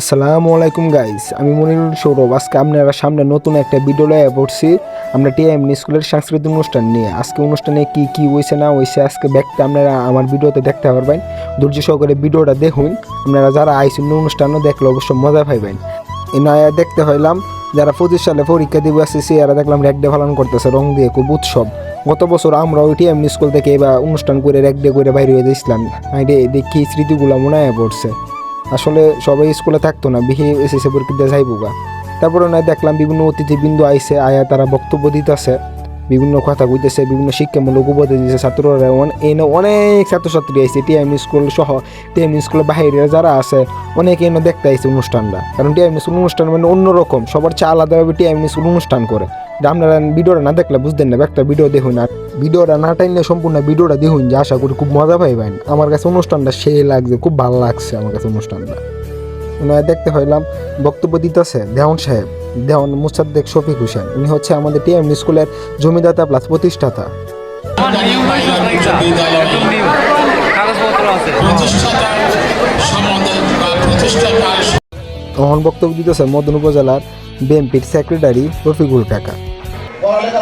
আসসালামু আলাইকুম গাইস আমি মনিরুল সৌরভ। আজকে আপনারা সামনে নতুন একটা ভিডিও লয়ে পড়ছি। আমরা টিএম স্কুলের সাংস্কৃতিক অনুষ্ঠান নিয়ে। আজকে অনুষ্ঠানে কি কি হয়েছে না হয়েছে আজকে ব্যাগটা আপনারা আমার ভিডিওতে দেখতে পারবেন। ধৈর্য সহকারে ভিডিওটা দেখুন। আপনারা যারা আইসুন অনুষ্ঠানও দেখলে অবশ্য মজা পাইবেন। এ নয়া, দেখতে হইলাম, যারা পঁচিশ সালে পরীক্ষা দিব আসছে এরা দেখলাম র্যাক ডে পালন করতেছে, রং দিয়ে খুব উৎসব। গত বছর আমরা ওই টিএম স্কুল থেকে এবার অনুষ্ঠান করে র্যাক ডে করে বাইরে হয়ে দিয়েছিলাম দেখি স্মৃতিগুলো মনে হয় পড়ছে। আসলে সবাই স্কুলে থাকতো না, বিহি এসএসসি পরীক্ষা যাইব গা। তারপরে নয় দেখলাম বিভিন্ন অতিথিবৃন্দ আইসে, আয়া তারা বক্তব্য দিতেছে। বিভিন্ন কথা কইতেছে, বিভিন্ন শিক্ষামূলক উপদেশ দিতেছে ছাত্ররা। এনে অনেক ছাত্রছাত্রী আইসে টিএম স্কুল সহ টিএম স্কুলের বাইরে যারা আছে, অনেকে এনে দেখতে আইসে অনুষ্ঠানটা। কারণ টিএম স্কুল অনুষ্ঠান মানে অন্যরকম, সবার চেয়ে আলাদাভাবে টিএম স্কুল অনুষ্ঠান করে। আপনারা ভিডিওটা না দেখলে বুঝতেন না একটা ভিডিও দেখুন আর ভিডিওটা না টাইলে সম্পূর্ণ ভিডিওটা দেখুন যে আশা করি খুব মজা পাইবেন। আমার কাছে অনুষ্ঠানটা সেই লাগছে, খুব ভালো লাগছে আমার কাছে অনুষ্ঠানটা। ওনারা দেখতে হইলাম, বক্তব্য দিতেছে দেওয়ান সাহেব, দেওয়ান মুসাদ্দেক শফিক হোসেন। উনি হচ্ছে আমাদের টিএম স্কুলের জমিদাতা প্লাস প্রতিষ্ঠাতা। তখন বক্তব্য দিতেছে মদন উপজেলার বিএনপির সেক্রেটারি রফিকুল কাকা।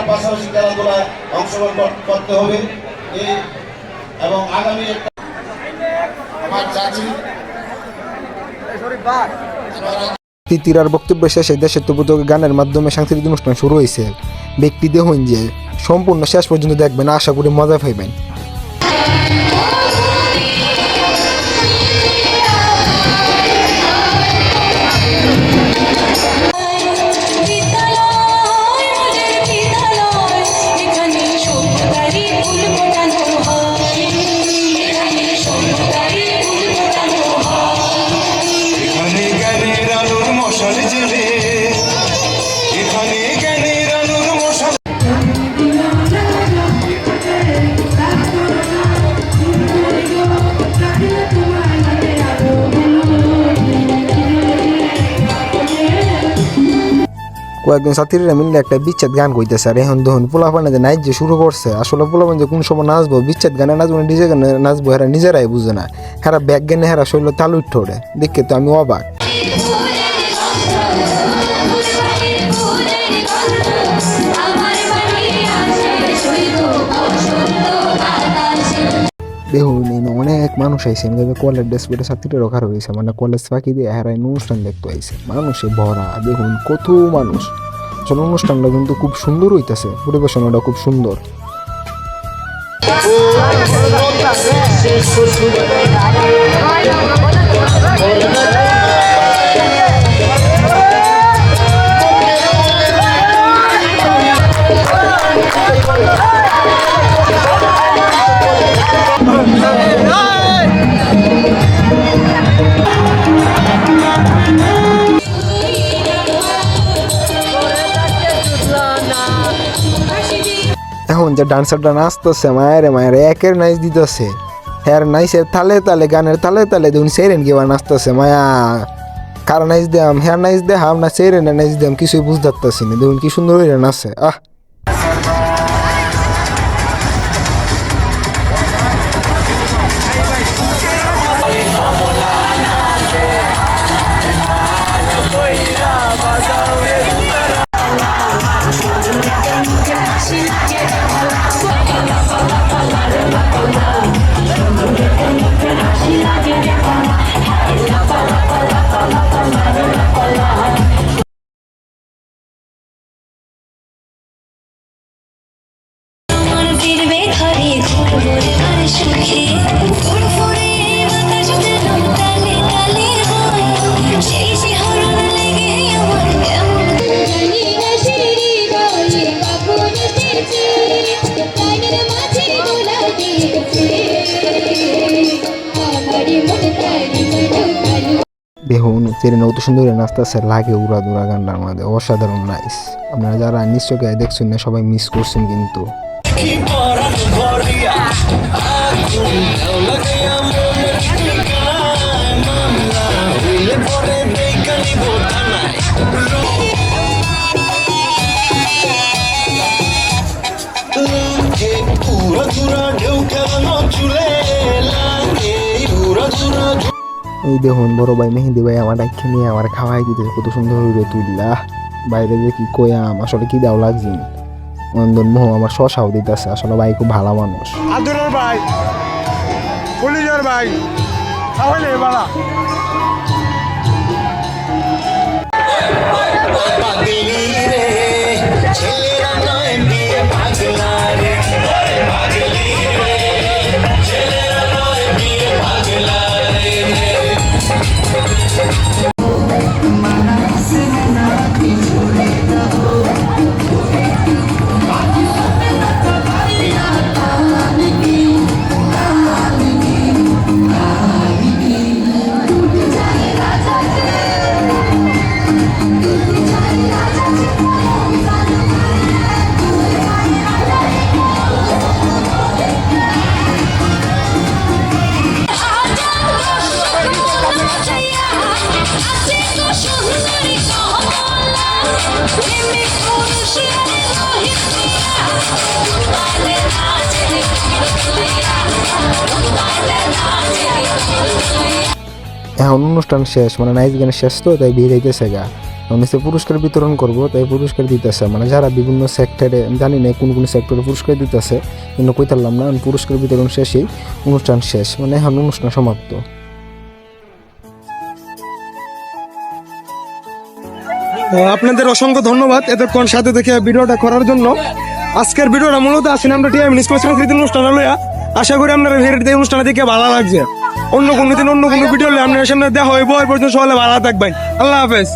পাশাপাশি খেলাধুলায় অংশগ্রহণ করতে হবে। এবং আগামী আমার চাচি তিতিরার বক্তব্য শেষে দেশের তবুতক গানের মাধ্যমে সাংস্কৃতিক অনুষ্ঠান শুরু হয়েছে। ব্যক্তি হইন যে সম্পূর্ণ শেষ পর্যন্ত দেখবেন, আশা করি মজা পাইবেন। কয়েকজন ছাত্রীরা মিললে একটা বিচ্ছেদ গান কইতেছে। আর এখন দেখুন, পোলাপানে যে নাচ যে শুরু করছে, আসলে পোলাপান যে কোন সময় নাচবো, বিচ্ছেদ গানে নাচবো নিজে গানে নাচবো, হেরা নিজেরাই বুঝে না। হেরা ব্যাগ গানে হেরা শৈল তালু ওঠে দেখে তো আমি অবাক। মানুষ আইসে এমনি কলেজ ড্রেস পরে ছাত্রীরা রাখা রয়েছে মানে কলেজ ফাঁকি দিয়ে হেরাই অনুষ্ঠান দেখতে আইসে মানুষে ভরা, দেখুন কত মানুষ। আসলে অনুষ্ঠানটা কিন্তু খুব সুন্দর হইতেছে, পরিবেশনাটা খুব সুন্দর। এখন যে ডান্সারটা নাচতেছে, মায়ের মায়ের, একের নাইচ দিতেছে। হ্যার নাইসের তালে তালে, গানের তালে তালে দেখুন সেরেন কেবা নাচতেছে, মায়া। কার নাইচ দেয়াম হ্যার নাইচ দেহাম না সেরেন নাইচ দেয়াম, কিছুই বুঝতে পারতেছি না। দেখুন কি সুন্দর হয়ে নাচে আহ। দেখুন সেরেন অত সুন্দর নাচতেছে লাগে উড়া দুরা গানটার মধ্যে অসাধারণ নাইস। আপনারা যারা নিশ্চয় দেখছেন না, সবাই মিস করছেন কিন্তু। এই দেখুন বড় ভাই মেহেন্দি ভাই আমার ডাইকে নিয়ে আমার খাওয়াই দিতে কত সুন্দর হইবে তুইলা। বাইরে যে কি কয়াম আসলে কি দাও লাগছে? নন্দন মোহ আমার শশাও দিতেছে আসলে ভাই খুব ভালো মানুষ। আদুরের ভাই পুলিশের ভাই তাহলে বাড়া। ছেলেরা এখন অনুষ্ঠান শেষ মানে নাইট গান শেষ তো, তাই বিয়ে যাইতেছে গা। হচ্ছে পুরস্কার বিতরণ করব, তাই পুরস্কার দিতেছে। মানে যারা বিভিন্ন সেক্টরে জানি না কোন কোন সেক্টরে পুরস্কার দিতেছে, কিন্তু কই পারলাম না পুরস্কার বিতরণ শেষেই অনুষ্ঠান শেষ মানে এখন অনুষ্ঠান সমাপ্ত। আপনাদের অসংখ্য ধন্যবাদ এতক্ষণ সাথে দেখে ভিডিওটা করার জন্য। আজকের ভিডিওটা মূলত আসেন আমরা টিএম নিষ্কর্ষ কৃতি অনুষ্ঠান লইয়া আশা করি আপনারা ভেরিটি অনুষ্ঠানে দেখে ভালো লাগছে। অন্য কোনো দিন অন্য কোনো ভিডিও হলে আপনার সামনে দেখা হইব এই পর্যন্ত সকালে ভালো থাকবেন। আল্লাহ হাফেজ।